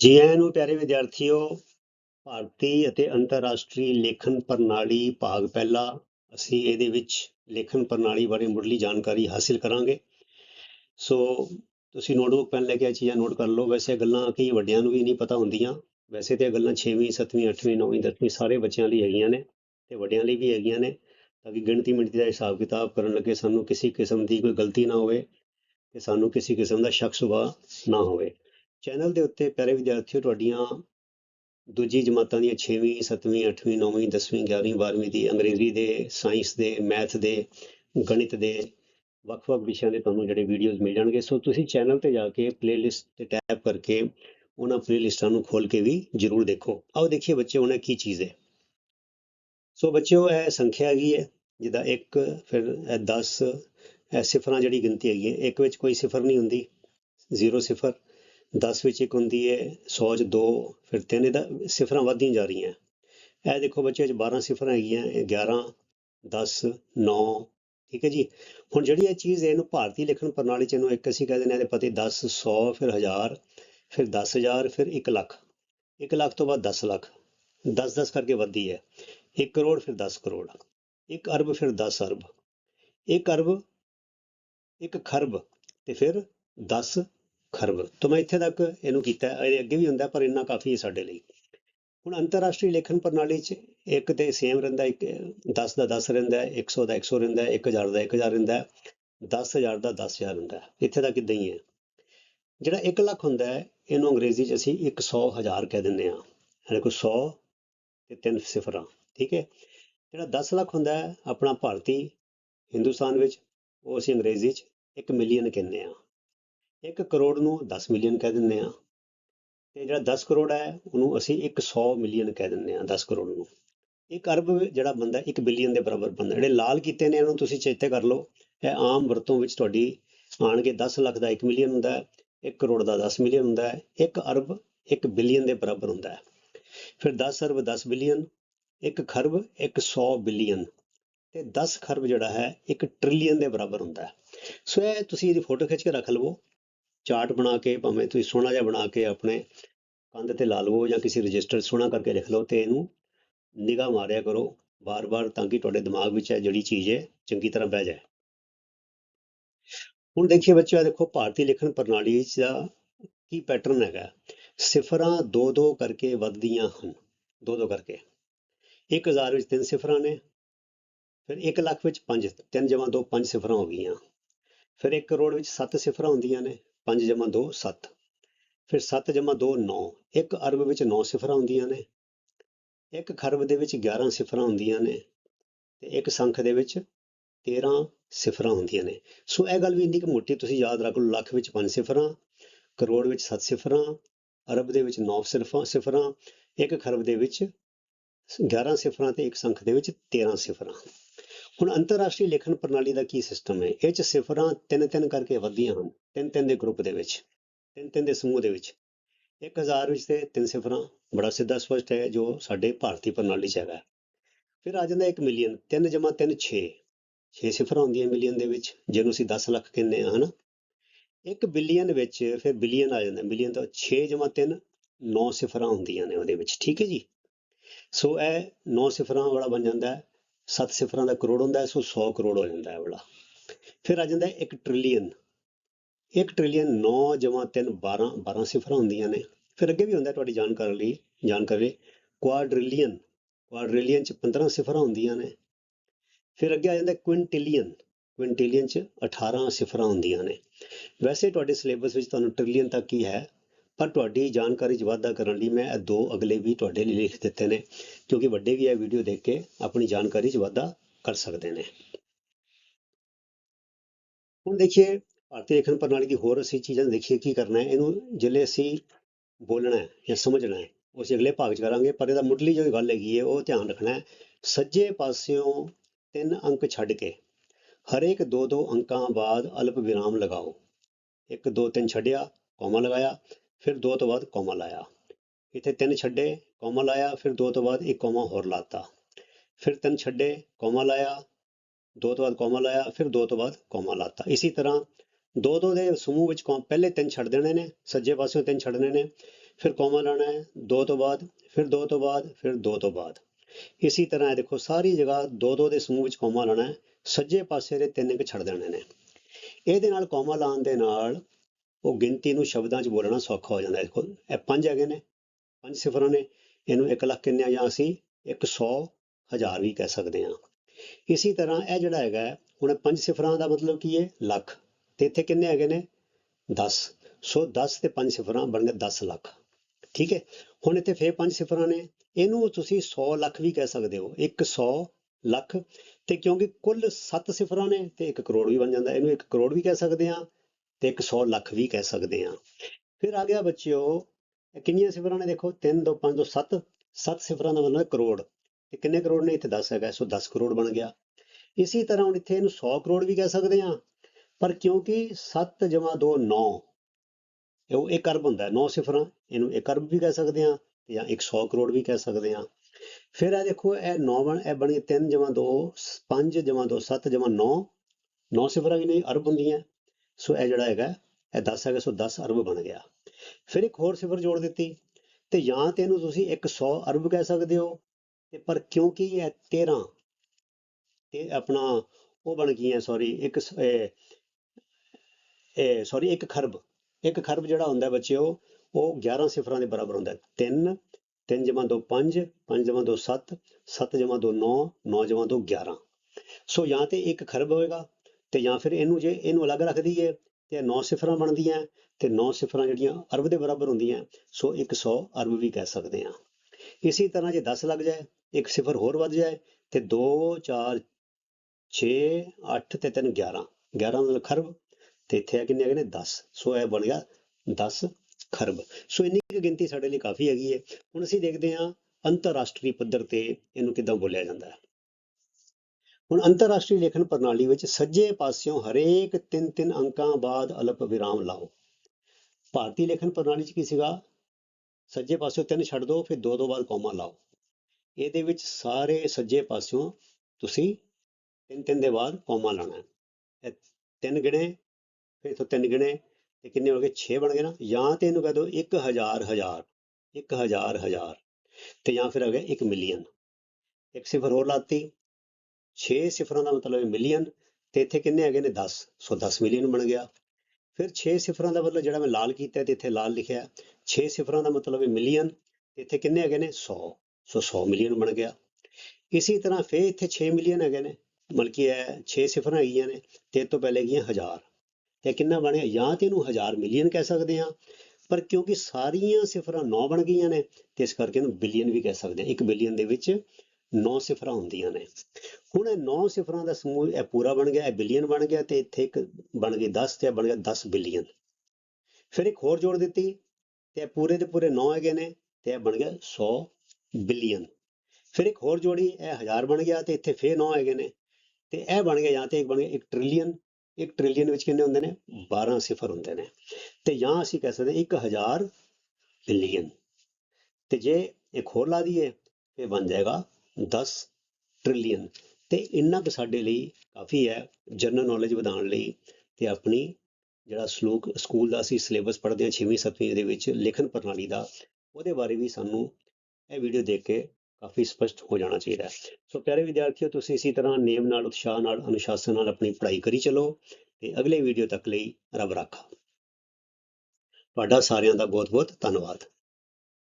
ਜੀ ਆਇਆਂ ਨੂੰ ਪਿਆਰੇ ਵਿਦਿਆਰਥੀਓ, ਭਾਰਤੀ ਅਤੇ ਅੰਤਰਰਾਸ਼ਟਰੀ ਲੇਖਨ ਪ੍ਰਣਾਲੀ ਭਾਗ ਪਹਿਲਾ, ਅਸੀਂ ਇਹਦੇ ਵਿੱਚ ਲੇਖਨ ਪ੍ਰਣਾਲੀ ਬਾਰੇ ਮੁੱਢਲੀ ਜਾਣਕਾਰੀ ਹਾਸਿਲ ਕਰਾਂਗੇ। ਸੋ ਤੁਸੀਂ ਨੋਟਬੁੱਕ ਪੈਨ ਲੈ ਕੇ ਇਹ ਚੀਜ਼ਾਂ ਨੋਟ ਕਰ ਲਓ। ਵੈਸੇ ਗੱਲਾਂ ਕਈ ਵੱਡਿਆਂ ਨੂੰ ਵੀ ਨਹੀਂ ਪਤਾ ਹੁੰਦੀਆਂ। ਵੈਸੇ ਤੇ ਇਹ ਗੱਲਾਂ 6ਵੀਂ 7ਵੀਂ 8ਵੀਂ 9ਵੀਂ 10ਵੀਂ ਸਾਰੇ ਬੱਚਿਆਂ ਲਈ ਹੈਗੀਆਂ ਨੇ ਤੇ ਵੱਡਿਆਂ ਲਈ ਵੀ ਹੈਗੀਆਂ ਨੇ ਤਾਂ ਕਿ ਗਿਣਤੀ ਮਿਣਤੀ ਦਾ ਹਿਸਾਬ ਕਿਤਾਬ ਕਰਨ ਲੱਗੇ ਸਾਨੂੰ ਕਿਸੇ ਕਿਸਮ ਦੀ ਕੋਈ ਗਲਤੀ ਨਾ ਹੋਵੇ ਤੇ ਸਾਨੂੰ ਕਿਸੇ ਕਿਸਮ ਦਾ ਸ਼ੱਕ ਸੁਭਾ ਨਾ ਹੋਵੇ। ਚੈਨਲ ਦੇ ਉੱਤੇ ਪਿਆਰੇ ਵਿਦਿਆਰਥੀਓ, ਤੁਹਾਡੀਆਂ ਦੂਜੀ ਜਮਾਤਾਂ ਦੀਆਂ 6ਵੀਂ 7ਵੀਂ 8ਵੀਂ 9ਵੀਂ 10ਵੀਂ 11ਵੀਂ 12ਵੀਂ ਦੀ ਅੰਗਰੇਜ਼ੀ ਦੇ, ਸਾਇੰਸ ਦੇ, ਮੈਥ ਦੇ, ਗਣਿਤ ਦੇ ਵੱਖ-ਵੱਖ ਵਿਸ਼ਿਆਂ ਦੇ ਤੁਹਾਨੂੰ ਜਿਹੜੇ ਵੀਡੀਓਜ਼ ਮਿਲ ਜਾਣਗੇ। ਸੋ ਤੁਸੀਂ ਚੈਨਲ ਤੇ ਜਾ ਕੇ ਪਲੇਲਿਸਟ ਤੇ ਟੈਪ ਕਰਕੇ ਉਹਨਾਂ ਪਲੇਲਿਸਟਾਂ ਨੂੰ ਖੋਲ ਕੇ ਵੀ ਜਰੂਰ ਦੇਖੋ। ਆਓ ਦੇਖੀਏ ਬੱਚੇ ਉਹਨਾਂ ਕੀ ਚੀਜ਼ ਹੈ। ਸੋ ਬੱਚਿਓ, ਇਹ ਸੰਖਿਆ ਹੈਗੀ ਹੈ ਜਿੱਦਾਂ 1 ਫਿਰ ਇਹ 10 ਇਹ ਸਿਫਰਾਂ ਜਿਹੜੀ ਗਿਣਤੀ ਹੈਗੀ ਹੈ, ਇੱਕ ਵਿੱਚ ਕੋਈ ਸਿਫਰ ਨਹੀਂ ਹੁੰਦੀ 0 ਸਿਫਰ। 10 ਵਿੱਚ ਇੱਕ ਹੁੰਦੀ ਹੈ 100 ਚ 2 ਫਿਰ 3 ਇਹਦਾ ਸਿਫਰਾਂ ਵੱਧਦੀਆਂ ਜਾ ਰਹੀਆਂ। ਇਹ ਦੇਖੋ ਬੱਚੇ ਚ 12 ਸਿਫਰਾਂ ਹੈਗੀਆਂ, ਇਹ 11 10 9 ਠੀਕ ਹੈ ਜੀ। ਹੁਣ ਜਿਹੜੀ ਇਹ ਚੀਜ਼ ਹੈ, ਇਹਨੂੰ ਭਾਰਤੀ ਲਿਖਣ ਪ੍ਰਣਾਲੀ ਚ ਇਹਨੂੰ ਇੱਕ ਅਸੀਂ ਕਹਿੰਦੇ ਨੇ ਇਹਦੇ ਪਤੇ 10 100 ਫਿਰ 1000 ਫਿਰ 10000 ਫਿਰ 1 ਲੱਖ। 1 ਲੱਖ ਤੋਂ ਬਾਅਦ 10 ਲੱਖ। 10 10 ਕਰਕੇ ਵੱਧਦੀ ਹੈ। 1 ਕਰੋੜ, ਫਿਰ 10 ਕਰੋੜ। 1 ਅਰਬ, ਫਿਰ 10 ਅਰਬ। 1 ਅਰਬ 1 ਖਰਬ, ਤੇ ਫਿਰ 10 ਖਰਬ। ਤੋਂ ਮੈਂ ਇੱਥੇ ਤੱਕ ਇਹਨੂੰ ਕੀਤਾ। ਇਹਦੇ ਅੱਗੇ ਵੀ ਹੁੰਦਾ, ਪਰ ਇੰਨਾ ਕਾਫੀ ਹੈ ਸਾਡੇ ਲਈ। ਹੁਣ ਅੰਤਰਰਾਸ਼ਟਰੀ ਲੇਖਣ ਪ੍ਰਣਾਲੀ 'ਚ ਇੱਕ ਤੇ ਸੇਮ ਰਹਿੰਦਾ, ਇੱਕ 10 ਦਾ 10 ਰਹਿੰਦਾ ਹੈ 100 ਦਾ 100 ਰਹਿੰਦਾ ਹੈ 1000 ਦਾ 1000 ਰਹਿੰਦਾ ਹੈ 10000 ਦਾ 10000 ਹੁੰਦਾ। ਹੈ ਇੱਥੇ ਤੱਕ ਇਦਾਂ ਹੀ ਹੈ। ਜਿਹੜਾ 1 ਲੱਖ ਹੁੰਦਾ ਹੈ, ਇਹਨੂੰ ਅੰਗਰੇਜ਼ੀ 'ਚ ਅਸੀਂ 100 ਹਜ਼ਾਰ ਕਹਿ ਦਿੰਦੇ ਹਾਂ। ਯਾਨੀ ਕਿ 100 ਤੇ ਤਿੰਨ ਸਿਫਰਾਂ, ਠੀਕ ਹੈ? ਜਿਹੜਾ 10 ਲੱਖ ਹੁੰਦਾ ਹੈ, ਆਪਣਾ ਭਾਰਤੀ ਹਿੰਦੁਸਤਾਨ ਵਿੱਚ, ਉਹ ਅਸੀਂ ਅੰਗਰੇਜ਼ੀ 'ਚ 1 ਮਿਲੀਅਨ ਕਹਿੰਦੇ ਹਾਂ। 1 ਕਰੋੜ ਨੂੰ 10 ਮਿਲੀਅਨ ਕਹਿ ਦਿੰਦੇ ਹਾਂ। ਤੇ ਜਿਹੜਾ 10 ਕਰੋੜ ਹੈ, ਉਹਨੂੰ ਅਸੀਂ 100 ਮਿਲੀਅਨ ਕਹਿ ਦਿੰਦੇ ਹਾਂ 10 ਕਰੋੜ ਨੂੰ। ਇੱਕ ਅਰਬ ਜਿਹੜਾ ਬੰਦਾ 1 ਬਿਲੀਅਨ ਦੇ ਬਰਾਬਰ ਬੰਦਾ, ਜਿਹੜੇ ਲਾਲ ਕੀਤੇ ਨੇ, ਇਹਨੂੰ ਤੁਸੀਂ ਚੇਤੇ ਕਰ ਲਓ, ਇਹ ਆਮ ਵਰਤੋਂ ਵਿੱਚ ਤੁਹਾਡੀ ਆਣਗੇ 10 ਲੱਖ ਦਾ 1 ਮਿਲੀਅਨ ਹੁੰਦਾ ਹੈ 1 ਕਰੋੜ ਦਾ 10 ਮਿਲੀਅਨ ਹੁੰਦਾ ਹੈ 1 ਅਰਬ 1 ਬਿਲੀਅਨ ਦੇ ਬਰਾਬਰ ਹੁੰਦਾ ਹੈ। ਫਿਰ 10 ਅਰਬ 10 ਬਿਲੀਅਨ 1 ਖਰਬ 100 ਬਿਲੀਅਨ। ਤੇ 10 ਖਰਬ ਜਿਹੜਾ ਹੈ 1 ਟ੍ਰਿਲੀਅਨ ਦੇ ਬਰਾਬਰ ਹੁੰਦਾ ਹੈ। ਸੋ ਇਹ ਤੁਸੀਂ ਇਹਦੀ ਫੋਟੋ ਖਿੱਚ ਕੇ ਰੱਖ ਲਵੋ ਚਾਰਟ ਬਣਾ ਕੇ, ਭਾਵੇਂ ਤੁਸੀਂ ਸੋਹਣਾ ਜਿਹਾ ਬਣਾ ਕੇ ਆਪਣੇ ਕੰਧ ਤੇ ਲਾ ਲਵੋ ਜਾਂ ਕਿਸੇ ਰਜਿਸਟਰ ਸੋਹਣਾ ਕਰਕੇ ਲਿਖ ਲਓ ਤੇ ਇਹਨੂੰ ਨਿਗਾਹ ਮਾਰਿਆ ਕਰੋ ਵਾਰ ਵਾਰ ਤਾਂ ਕਿ ਤੁਹਾਡੇ ਦਿਮਾਗ ਵਿੱਚ ਇਹ ਜਿਹੜੀ ਚੀਜ਼ ਹੈ ਚੰਗੀ ਤਰ੍ਹਾਂ ਬਹਿ ਜਾਏ। ਹੁਣ ਦੇਖੀਏ ਬੱਚਿਓ ਦੇਖੋ ਭਾਰਤੀ ਲਿਖਣ ਪ੍ਰਣਾਲੀ ਦਾ ਕੀ ਪੈਟਰਨ ਹੈਗਾ। ਸਿਫਰਾਂ ਦੋ ਦੋ ਕਰਕੇ ਵੱਧਦੀਆਂ ਹਨ। ਦੋ ਦੋ ਕਰਕੇ 1000 ਵਿੱਚ ਤਿੰਨ ਸਿਫਰਾਂ ਨੇ, ਫਿਰ 1 ਲੱਖ ਵਿੱਚ 5 3 ਜਮਾ 2 5 ਸਿਫਰਾਂ ਹੋ ਗਈਆਂ। ਫਿਰ 1 ਕਰੋੜ ਵਿੱਚ 7 ਸਿਫਰਾਂ ਹੁੰਦੀਆਂ ਨੇ। 5 ਜਮਾ 2 7 ਫਿਰ 7 ਜਮਾ 2 9 1 ਅਰਬ ਵਿੱਚ 9 ਸਿਫਰਾਂ ਹੁੰਦੀਆਂ ਨੇ। 1 ਖਰਬ ਦੇ ਵਿੱਚ 11 ਸਿਫਰਾਂ ਹੁੰਦੀਆਂ ਨੇ ਤੇ ਇੱਕ ਸੰਖ ਦੇ ਵਿੱਚ 13 ਸਿਫਰਾਂ ਹੁੰਦੀਆਂ ਨੇ। ਸੋ ਇਹ ਗੱਲ ਵੀ ਇੰਨੀ ਕਿ ਮੋਟੀ ਤੁਸੀਂ ਯਾਦ ਰੱਖ ਲਓ, ਲੱਖ ਵਿੱਚ 5 ਸਿਫਰਾਂ, ਕਰੋੜ ਵਿੱਚ 7 ਸਿਫਰਾਂ, ਅਰਬ ਦੇ ਵਿੱਚ 9 ਸਿਫਰਾਂ ਸਿਫਰਾਂ, ਇੱਕ ਖਰਬ ਦੇ ਵਿੱਚ 11 ਸਿਫਰਾਂ ਤੇ ਇੱਕ ਸੰਖ ਦੇ ਵਿੱਚ 13 ਸਿਫਰਾਂ। ਹੁਣ ਅੰਤਰਰਾਸ਼ਟਰੀ ਲੇਖਣ ਪ੍ਰਣਾਲੀ ਦਾ ਕੀ ਸਿਸਟਮ ਹੈ? ਇਹ ਚ ਸਿਫਰਾਂ ਤਿੰਨ ਤਿੰਨ ਕਰਕੇ ਵਧੀਆਂ ਹਨ, ਤਿੰਨ ਤਿੰਨ ਦੇ ਗਰੁੱਪ ਦੇ ਵਿੱਚ, ਤਿੰਨ ਤਿੰਨ ਦੇ ਸਮੂਹ ਦੇ ਵਿੱਚ। 1000 ਵਿੱਚ ਤੇ ਤਿੰਨ ਸਿਫਰਾਂ, ਬੜਾ ਸਿੱਧਾ ਸਪਸ਼ਟ ਹੈ, ਜੋ ਸਾਡੇ ਭਾਰਤੀ ਪ੍ਰਣਾਲੀ ਚ ਹੈਗਾ। ਫਿਰ ਆ ਜਾਂਦਾ 1 ਮਿਲੀਅਨ 3 ਜਮਾ 3 6 6 ਸਿਫਰਾਂ ਹੁੰਦੀਆਂ ਮਿਲੀਅਨ ਦੇ ਵਿੱਚ, ਜਿਹਨੂੰ ਅਸੀਂ 10 ਲੱਖ ਕਹਿੰਦੇ ਆ ਹਨਾ? 1 ਬਿਲੀਅਨ ਵਿੱਚ ਫਿਰ ਬਿਲੀਅਨ ਆ ਜਾਂਦਾ ਮਿਲੀਅਨ ਤਾਂ 6 ਜਮਾ 3 9 ਸਿਫਰਾਂ ਹੁੰਦੀਆਂ ਨੇ ਉਹਦੇ ਵਿੱਚ, ਠੀਕ ਹੈ ਜੀ? ਸੋ ਇਹ 9 ਸਿਫਰਾਂ ਵਾਲਾ ਬਣ ਜਾਂਦਾ ਹੈ। ਸੱਤ ਸਿਫਰਾਂ ਦਾ ਕਰੋੜ ਹੁੰਦਾ ਹੈ, ਸੋ 100 ਕਰੋੜ ਹੋ ਜਾਂਦਾ ਹੈ ਵਾਲਾ ਫਿਰ ਆ ਜਾਂਦਾ ਹੈ 1 ਟ੍ਰਿਲੀਅਨ 1 ਟ੍ਰਿਲੀਅਨ 9 ਜਮਾ 3 12 12 ਸਿਫਰਾਂ ਹੁੰਦੀਆਂ ਨੇ। ਫਿਰ ਅੱਗੇ ਵੀ ਹੁੰਦਾ ਤੁਹਾਡੀ ਜਾਣਕਾਰੀ ਲਈ, ਜਾਣਕਾਰੀ ਕੁਆਡ੍ਰਿਲੀਅਨ ਕੁਆਡ੍ਰਿਲੀਅਨ ਚ 15 ਸਿਫਰਾਂ ਹੁੰਦੀਆਂ ਨੇ। ਫਿਰ ਅੱਗੇ ਆ ਜਾਂਦਾ ਕੁਇੰਟਿਲੀਅਨ ਕੁਇੰਟਿਲੀਅਨ ਚ 18 ਸਿਫਰਾਂ ਹੁੰਦੀਆਂ ਨੇ। ਵੈਸੇ ਤੁਹਾਡੇ ਸਿਲੇਬਸ ਵਿੱਚ ਤੁਹਾਨੂੰ ਟ੍ਰਿਲੀਅਨ ਤੱਕ ਹੀ ਹੈ। ਪਰ ਤੁਹਾਡੀ ਜਾਣਕਾਰੀ 'ਚ ਵਾਧਾ ਕਰਨ ਲਈ ਮੈਂ ਇਹ ਦੋ ਅਗਲੇ ਵੀ ਤੁਹਾਡੇ ਲਈ ਲਿਖ ਦਿੱਤੇ ਨੇ, ਕਿਉਂਕਿ ਵੱਡੇ ਵੀ ਇਹ ਵੀਡੀਓ ਦੇਖ ਕੇ ਆਪਣੀ ਜਾਣਕਾਰੀ 'ਚ ਵਾਧਾ ਕਰ ਸਕਦੇ ਨੇ। ਹੁਣ ਦੇਖੀਏ, ਭਾਰਤੀ ਲੇਖਣ ਪ੍ਰਣਾਲੀ ਦੀ ਹੋਰ ਅਸੀਂ ਚੀਜ਼ਾਂ ਦੇਖੀਏ, ਕੀ ਕਰਨਾ ਹੈ? ਇਹਨੂੰ ਜਿਹੜੇ ਅਸੀਂ ਬੋਲਣਾ ਹੈ ਜਾਂ ਸਮਝਣਾ ਹੈ, ਉਹ ਅਸੀਂ ਅਗਲੇ ਭਾਗ 'ਚ ਕਰਾਂਗੇ, ਪਰ ਇਹਦਾ ਮੁੱਢਲੀ ਜੋ ਗੱਲ ਹੈਗੀ ਹੈ, ਉਹ ਧਿਆਨ ਰੱਖਣਾ ਹੈ। ਸੱਜੇ ਪਾਸਿਓਂ ਤਿੰਨ ਅੰਕ ਛੱਡ ਕੇ, ਹਰੇਕ ਦੋ ਦੋ ਅੰਕਾਂ ਬਾਅਦ ਅਲਪ ਵਿਰਾਮ ਲਗਾਓ। ਇੱਕ, ਦੋ, ਤਿੰਨ ਛੱਡਿਆ, ਕੋਮਾ ਲਗਾਇਆ। ਫਿਰ ਦੋ ਤੋਂ ਬਾਅਦ ਕੋਮਾ ਲਾਇਆ। ਇੱਥੇ ਤਿੰਨ ਛੱਡੇ, ਕੋਮਾ ਲਾਇਆ, ਫਿਰ ਦੋ ਤੋਂ ਬਾਅਦ ਇੱਕ ਕੋਮਾ ਹੋਰ ਲਾਤਾ। ਫਿਰ ਤਿੰਨ ਛੱਡੇ, ਕੋਮਾ ਲਾਇਆ, ਦੋ ਤੋਂ ਬਾਅਦ ਕੋਮਾ ਲਾਇਆ, ਫਿਰ ਦੋ ਤੋਂ ਬਾਅਦ ਕੋਮਾ ਲਾਤਾ। ਇਸੇ ਤਰ੍ਹਾਂ ਦੋ ਦੋ ਦੇ ਸਮੂਹ ਵਿੱਚ ਕੌਮ, ਪਹਿਲੇ ਤਿੰਨ ਛੱਡ ਦੇਣੇ ਨੇ, ਸੱਜੇ ਪਾਸਿਓਂ ਤਿੰਨ ਛੱਡਣੇ ਨੇ, ਫਿਰ ਕੋਮਾ ਲਾਣਾ ਹੈ, ਦੋ ਤੋਂ ਬਾਅਦ, ਫਿਰ ਦੋ ਤੋਂ ਬਾਅਦ, ਫਿਰ ਦੋ ਤੋਂ ਬਾਅਦ। ਇਸੇ ਤਰ੍ਹਾਂ ਇਹ ਦੇਖੋ, ਸਾਰੀ ਜਗ੍ਹਾ ਦੋ ਦੋ ਦੇ ਸਮੂਹ ਵਿੱਚ ਕੋਮਾ ਲਾਣਾ ਹੈ, ਸੱਜੇ ਪਾਸੇ ਦੇ ਤਿੰਨ ਇੱਕ ਛੱਡ ਦੇਣੇ ਨੇ। ਇਹਦੇ ਨਾਲ ਕੋਮਾ ਲਾਉਣ ਦੇ ਨਾਲ ਉਹ ਗਿਣਤੀ ਨੂੰ ਸ਼ਬਦਾਂ 'ਚ ਬੋਲਣਾ ਸੌਖਾ ਹੋ ਜਾਂਦਾ ਹੈ। ਦੇਖੋ, ਇਹ ਪੰਜ ਹੈਗੇ ਨੇ, ਪੰਜ ਸਿਫਰਾਂ ਨੇ, ਇਹਨੂੰ 1 ਲੱਖ ਕਿੰਨੇ ਆ ਜਾਂ ਅਸੀਂ 100 ਹਜ਼ਾਰ ਵੀ ਕਹਿ ਸਕਦੇ ਹਾਂ। ਇਸੇ ਤਰ੍ਹਾਂ ਇਹ ਜਿਹੜਾ ਹੈਗਾ, ਹੁਣ ਪੰਜ ਸਿਫਰਾਂ ਦਾ ਮਤਲਬ ਕੀ ਹੈ? ਲੱਖ। ਤੇ ਇੱਥੇ ਕਿੰਨੇ ਹੈਗੇ ਨੇ? 10 ਸੋ 10 ਤੇ ਪੰਜ ਸਿਫਰਾਂ ਬਣ ਗਏ 10 ਲੱਖ। ਠੀਕ ਹੈ? ਹੁਣ ਇੱਥੇ ਫੇਰ ਪੰਜ ਸਿਫਰਾਂ ਨੇ। ਇਹਨੂੰ ਤੁਸੀਂ 100 ਲੱਖ ਵੀ ਕਹਿ ਸਕਦੇ ਹੋ। 100 ਲੱਖ। ਤੇ ਕਿਉਂਕਿ ਕੁੱਲ 7 ਸਿਫਰਾਂ ਨੇ ਤੇ 1 ਕਰੋੜ ਵੀ ਬਣ ਜਾਂਦਾ। ਇਹਨੂੰ 1 ਕਰੋੜ ਵੀ ਕਹਿ ਸਕਦੇ ਹਾਂ। ਤੇ 100 ਲੱਖ ਵੀ ਕਹਿ ਸਕਦੇ ਹਾਂ। ਫਿਰ ਆ ਗਿਆ ਬੱਚਿਓ ਕਿੰਨੀਆਂ ਸਿਫਰਾਂ ਨੇ ਦੇਖੋ? 3 2 5 2 7 7 ਸਿਫਰਾਂ ਦਾ ਮਤਲਬ ਕਰੋੜ। ਤੇ ਕਿੰਨੇ ਕਰੋੜ ਨੇ? ਇੱਥੇ 10 ਹੈਗਾ, ਸੋ 10 ਕਰੋੜ ਬਣ ਗਿਆ। ਇਸੇ ਤਰ੍ਹਾਂ ਹੁਣ ਇੱਥੇ ਇਹਨੂੰ 100 ਕਰੋੜ ਵੀ ਕਹਿ ਸਕਦੇ ਹਾਂ। ਪਰ ਕਿਉਂਕਿ 7 ਜਮਾ 2 9 ਉਹ ਇੱਕ ਅਰਬ ਹੁੰਦਾ ਹੈ 9 ਸਿਫਰਾਂ, ਇਹਨੂੰ ਇੱਕ ਅਰਬ ਵੀ ਕਹਿ ਸਕਦੇ ਹਾਂ ਤੇ ਜਾਂ 100 ਕਰੋੜ ਵੀ ਕਹਿ ਸਕਦੇ ਹਾਂ। ਫਿਰ ਇਹ ਦੇਖੋ, ਇਹ 9 ਬਣ, ਇਹ ਬਣ ਗਈ 3 ਜਮਾ 2 5 ਜਮਾ 2 7 ਜਮਾ 9 9 ਸਿਫਰਾਂ ਵੀ ਨਹੀਂ ਅਰਬ ਹੁੰਦੀਆਂ। ਸੋ ਇਹ ਜਿਹੜਾ ਹੈਗਾ, ਇਹ 10 ਹੈਗਾ, ਸੋ 10 ਅਰਬ ਬਣ ਗਿਆ। ਫਿਰ ਇੱਕ ਹੋਰ ਸਿਫਰ ਜੋੜ ਦਿੱਤੀ, ਤੇ ਜਾਂ ਤੇ ਇਹਨੂੰ ਤੁਸੀਂ 100 ਅਰਬ ਕਹਿ ਸਕਦੇ ਹੋ, ਤੇ ਪਰ ਕਿਉਂਕਿ ਇਹ 13 ਤੇ ਆਪਣਾ ਉਹ ਬਣ ਗਈਆਂ ਸੌਰੀ ਇੱਕ ਇਹ ਇਹ ਸੌਰੀ ਇੱਕ ਖਰਬ। ਇੱਕ ਖਰਬ ਜਿਹੜਾ ਹੁੰਦਾ ਬੱਚਿਓ, ਉਹ 11 ਸਿਫਰਾਂ ਦੇ ਬਰਾਬਰ ਹੁੰਦਾ। 3 3 ਜਮਾ 2 5 5 ਜਮਾ 2 7 7 ਜਮਾ 2 9 9 ਜਮਾ 2 11 ਸੋ ਜਾਂ ਤੇ ਇੱਕ ਖਰਬ ਹੋਏਗਾ ਤੇ ਜਾਂ ਫਿਰ ਇਹਨੂੰ ਜੇ ਇਹਨੂੰ ਅਲੱਗ ਰੱਖ ਦਈਏ ਤੇ 9 ਸਿਫਰਾਂ ਬਣਦੀਆਂ, ਤੇ 9 ਸਿਫਰਾਂ ਜਿਹੜੀਆਂ ਅਰਬ ਦੇ ਬਰਾਬਰ ਹੁੰਦੀਆਂ, ਸੋ 100 ਅਰਬ ਵੀ ਕਹਿ ਸਕਦੇ ਹਾਂ। ਇਸੇ ਤਰ੍ਹਾਂ ਜੇ 10 ਲੱਗ ਜਾਏ, ਇੱਕ ਸਿਫਰ ਹੋਰ ਵੱਧ ਜਾਏ, ਤੇ 2 4 6 8 ਤੇ 3 11 11 ਮਤਲਬ ਖਰਬ, ਤੇ ਇੱਥੇ ਆ ਕਿੰਨੇ ਹੈਗੇ ਨੇ? 10 ਸੋ ਇਹ ਬਣ ਗਿਆ 10 ਖਰਬ। ਸੋ ਇੰਨੀ ਕੁ ਗਿਣਤੀ ਸਾਡੇ ਲਈ ਕਾਫੀ ਹੈਗੀ ਹੈ। ਹੁਣ ਅਸੀਂ ਦੇਖਦੇ ਹਾਂ ਅੰਤਰਰਾਸ਼ਟਰੀ ਪੱਧਰ ਤੇ ਇਹਨੂੰ ਕਿੱਦਾਂ ਬੋਲਿਆ ਜਾਂਦਾ ਹੈ। ਹੁਣ ਅੰਤਰਰਾਸ਼ਟਰੀ ਲੇਖਣ ਪ੍ਰਣਾਲੀ ਵਿੱਚ ਸੱਜੇ ਪਾਸਿਓਂ ਹਰੇਕ ਤਿੰਨ ਤਿੰਨ ਅੰਕਾਂ ਬਾਅਦ ਅਲਪ ਵਿਰਾਮ ਲਾਓ। ਭਾਰਤੀ ਲੇਖਣ ਪ੍ਰਣਾਲੀ 'ਚ ਕੀ ਸੀਗਾ? ਸੱਜੇ ਪਾਸਿਓਂ ਤਿੰਨ ਛੱਡ ਦਿਓ ਫਿਰ ਦੋ ਦੋ ਵਾਰ ਕੌਮਾ ਲਾਓ। ਇਹਦੇ ਵਿੱਚ ਸਾਰੇ ਸੱਜੇ ਪਾਸਿਓਂ ਤੁਸੀਂ ਤਿੰਨ ਤਿੰਨ ਦੇ ਬਾਅਦ ਕੌਮਾ ਲਾਣਾ ਹੈ ਤਿੰਨ ਗਿਣੇ, ਫਿਰ ਇੱਥੋਂ ਤਿੰਨ ਗਿਣੇ ਤੇ ਕਿੰਨੇ ਹੋ ਗਏ? 6 ਬਣ ਗਏ ਨਾ। ਜਾਂ ਤੇ ਇਹਨੂੰ ਕਹਿ ਦਿਓ 1000 ਹਜ਼ਾਰ 1000 ਹਜ਼ਾਰ ਤੇ ਜਾਂ ਫਿਰ ਹੋ ਗਿਆ 1 ਮਿਲੀਅਨ। ਇੱਕ ਸਿਫਰ ਹੋਰ ਲਾਤੀ। 6 ਸਿਫਰਾਂ ਦਾ ਮਤਲਬ ਹੈ ਮਿਲੀਅਨ ਤੇ ਇੱਥੇ ਕਿੰਨੇ ਹੈਗੇ ਨੇ? 10 ਸੋ 10 ਮਿਲੀਅਨ ਬਣ ਗਿਆ। ਫਿਰ 6 ਸਿਫਰਾਂ ਦਾ ਮਤਲਬ ਜਿਹੜਾ ਮੈਂ ਲਾਲ ਕੀਤਾ ਤੇ ਇੱਥੇ ਲਾਲ ਲਿਖਿਆ 6 ਸਿਫਰਾਂ ਦਾ ਮਤਲਬ ਹੈ ਮਿਲੀਅਨ ਇੱਥੇ ਕਿੰਨੇ ਹੈਗੇ ਨੇ? 100 ਸੋ 100 ਮਿਲੀਅਨ ਬਣ ਗਿਆ। ਇਸੇ ਤਰ੍ਹਾਂ ਫਿਰ ਇੱਥੇ 6 ਮਿਲੀਅਨ ਹੈਗੇ ਨੇ। ਮਤਲਬ ਕਿ ਇਹ 6 ਸਿਫਰਾਂ ਹੈਗੀਆਂ ਨੇ ਤੇ ਇਹ ਤੋਂ ਪਹਿਲੇ ਹੈਗੀਆਂ ਹਜ਼ਾਰ। ਤੇ ਕਿੰਨਾ ਬਣਿਆ ਜਾਂ ਤੇ ਇਹਨੂੰ ਹਜ਼ਾਰ ਮਿਲੀਅਨ ਕਹਿ ਸਕਦੇ ਹਾਂ। ਪਰ ਕਿਉਂਕਿ ਸਾਰੀਆਂ ਸਿਫਰਾਂ 9 ਬਣ ਗਈਆਂ ਨੇ, ਤੇ ਇਸ ਕਰਕੇ ਇਹਨੂੰ ਬਿਲੀਅਨ ਵੀ ਕਹਿ ਸਕਦੇ ਹਾਂ। ਇੱਕ ਬਿਲੀਅਨ ਦੇ ਵਿੱਚ 9 ਸਿਫਰਾਂ ਹੁੰਦੀਆਂ ਨੇ। ਹੁਣ ਇਹ 9 ਸਿਫਰਾਂ ਦਾ ਸਮੂਹ ਇਹ ਪੂਰਾ ਬਣ ਗਿਆ, ਇਹ ਬਿਲੀਅਨ ਬਣ ਗਿਆ ਤੇ ਇੱਥੇ ਇੱਕ ਬਣ ਗਈ 10 ਤੇ ਇਹ ਬਣ ਗਿਆ 10 ਬਿਲੀਅਨ। ਫਿਰ ਇੱਕ ਹੋਰ ਜੋੜ ਦਿੱਤੀ ਤੇ ਇਹ ਪੂਰੇ ਦੇ ਪੂਰੇ 9 ਹੈਗੇ ਨੇ ਤੇ ਇਹ ਬਣ ਗਿਆ 100 ਬਿਲੀਅਨ। ਫਿਰ ਇੱਕ ਹੋਰ ਜੋੜੀ, ਇਹ ਹਜ਼ਾਰ ਬਣ ਗਿਆ ਤੇ ਇੱਥੇ ਫੇਰ 9 ਹੈਗੇ ਨੇ। ਤੇ ਇਹ ਬਣ ਗਿਆ ਜਾਂ ਤੇ ਇੱਕ ਬਣ ਗਿਆ 1 ਟ੍ਰਿਲੀਅਨ ਇੱਕ ਟ੍ਰਿਲੀਅਨ ਵਿੱਚ ਕਿੰਨੇ ਹੁੰਦੇ ਨੇ? 12 ਸਿਫਰ ਹੁੰਦੇ ਨੇ। ਤੇ ਜਾਂ ਅਸੀਂ ਕਹਿ ਸਕਦੇ ਹਾਂ 1000 ਬਿਲੀਅਨ। ਤੇ ਜੇ ਇੱਕ ਹੋਰ ਲਾ ਦਈਏ, ਇਹ ਬਣ ਜਾਏਗਾ 10 ਟ੍ਰਿਲੀਅਨ ਤੇ ਇੰਨਾ ਕੁ ਸਾਡੇ ਲਈ ਕਾਫੀ ਹੈ ਜਨਰਲ ਨੌਲੇਜ ਵਧਾਉਣ ਲਈ ਤੇ ਆਪਣੀ ਜਿਹੜਾ ਸਲੋਕ ਸਕੂਲ ਦਾ ਅਸੀਂ ਸਿਲੇਬਸ ਪੜ੍ਹਦੇ ਹਾਂ 6ਵੀਂ 7ਵੀਂ ਦੇ ਵਿੱਚ ਲਿਖਣ ਪ੍ਰਣਾਲੀ ਦਾ, ਉਹਦੇ ਬਾਰੇ ਵੀ ਸਾਨੂੰ ਇਹ ਵੀਡੀਓ ਦੇਖ ਕੇ ਕਾਫੀ ਸਪਸ਼ਟ ਹੋ ਜਾਣਾ ਚਾਹੀਦਾ। ਹੈ ਸੋ ਪਿਆਰੇ ਵਿਦਿਆਰਥੀਓ, ਤੁਸੀਂ ਇਸੇ ਤਰ੍ਹਾਂ ਨੇਮ ਨਾਲ, ਉਤਸ਼ਾਹ ਨਾਲ, ਅਨੁਸ਼ਾਸਨ ਨਾਲ ਆਪਣੀ ਪੜ੍ਹਾਈ ਕਰੀ ਚੱਲੋ ਤੇ ਅਗਲੇ ਵੀਡੀਓ ਤੱਕ ਲਈ ਰੱਬ ਰਾਖਾ। ਤੁਹਾਡਾ ਸਾਰਿਆਂ ਦਾ ਬਹੁਤ ਬਹੁਤ ਧੰਨਵਾਦ।